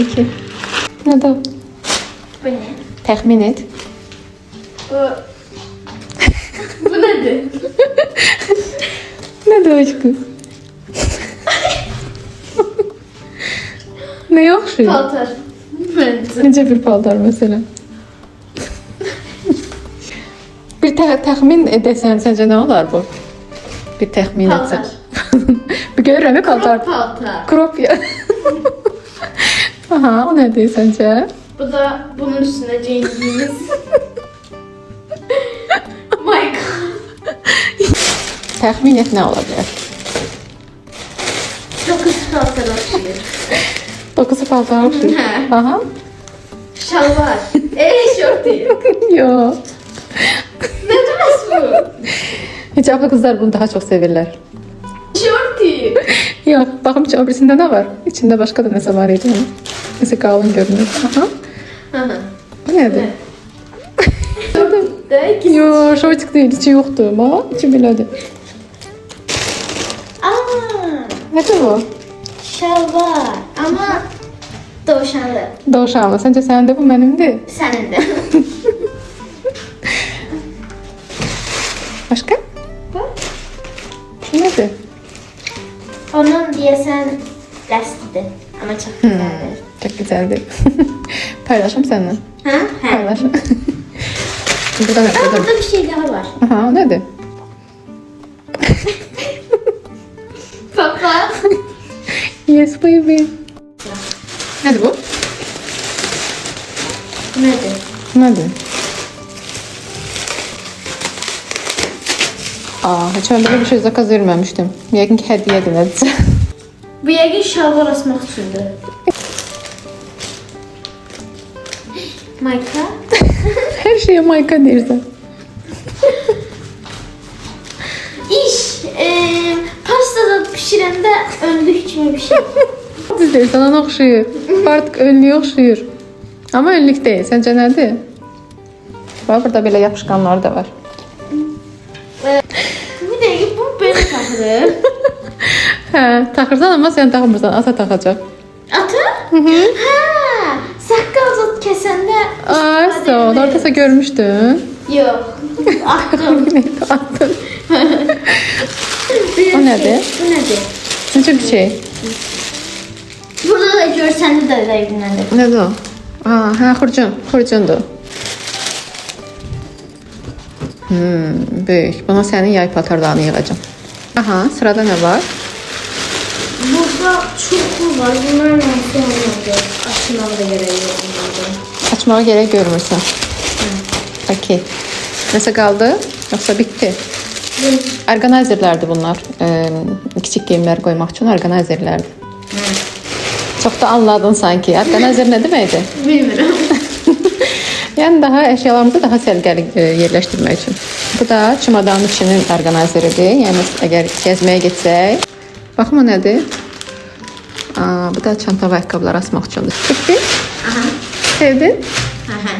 İki. Ne de? Bu ne? Tahmin et. Bu... Bu nedir? Ne de aşkım? ne yok şu? Paltar. Bence. Necə bir paltar mesela? bir tə təxmin edəsən səncə nə olar bu? Bir təxmin etsən. Bir görürəm paltar. Paltar. Crop ya. Aha, o nədir səncə? Bu da bunun üstüne giyindiğimiz. My God. Təxmin et nə ola bilər? Dokuz paltar oxşuyur. Dokusu paltar oxşuyur. Hə. Aha. Şalvar. Eee şort değil. Yo. Ne demek bu? Hicablı qızlar bunu daha çox sevirlər. Değil. Ki, o birisində nə var? İçində başqa da nəsə var idi. Nəsə qalın görünür. Aha. Hı. Bu nədir? Da iki. Yo, şortik deyil, içi yoxdur. Bax, içi belədir. Aa, Nədir bu? şalvar. Ama. Dovşanlı. Səncə sənin də bu mənimdir? Senin de. Başqa? Bak. Bu nədir? Onun diyesen lastiği. Ama çok güzeldir. Çox gözəldir. Paylaşım səninlə. Ha? Ha. Paylaşım. Burada nə Aa, burada bir şey daha var. Aha, o nədir? Papa. Yes baby. Nədir bu? Nedir? Nədir? Aa, heç mən belə bir şey zakaz verməmişdim. Yəqin ki, hədiyyədir nədirsə. Bu yəqin şalvar asmaq üçündür. Mayka. Hər şeyə mayka deyirsən. İş. E, pastada pişirəndə önlük kimi bir şey. Düz deyirsən, ona oxşayır. Artıq önlüyə oxşayır. Amma önlük deyil. Səncə nədir? Bax, burada belə yapışqanlar da var. Belə taxılır. Hə, taxırsan amma sən taxmırsan, ata taxacaq. Ata? Hə. Saqqal zot kəsəndə Ay, sağ ol. Ortasa görmüşdün. yox. Atdım. Attın. Bir O nədir? Şey, bu nədir? Necə bir şey? Burada da görsəndə də rəqimləndir. Nədir o? Aa, hə, xurcun. Xurcundur. Hmm, böyük. Buna sənin yay paltarlarını yığacağam. Aha, sırada nə var? Burada çoxu var. Bunlar nasıl olmadı? Açmam da gərək yox bunlardan. Açmağa gerek görmürsən. Okey. Nəsə qaldı? Yoxsa bitdi? Orqanayzerlərdir bunlar. Ee, kiçik geyimlər qoymaq üçün orqanayzerlərdir. Çox da anladın sanki. Orqanayzer nə deməkdir? Bilmirəm. Yəni daha əşyalarımızı daha səliqəli e, yerləşdirmək üçün. Bu da çimadanın içinin orqanayzeridir. Yəni əgər gəzməyə getsək, baxma nədir? Aa, bu da çanta və ayaqqabılar asmaq üçündür. Aha. Sevdin? Aha.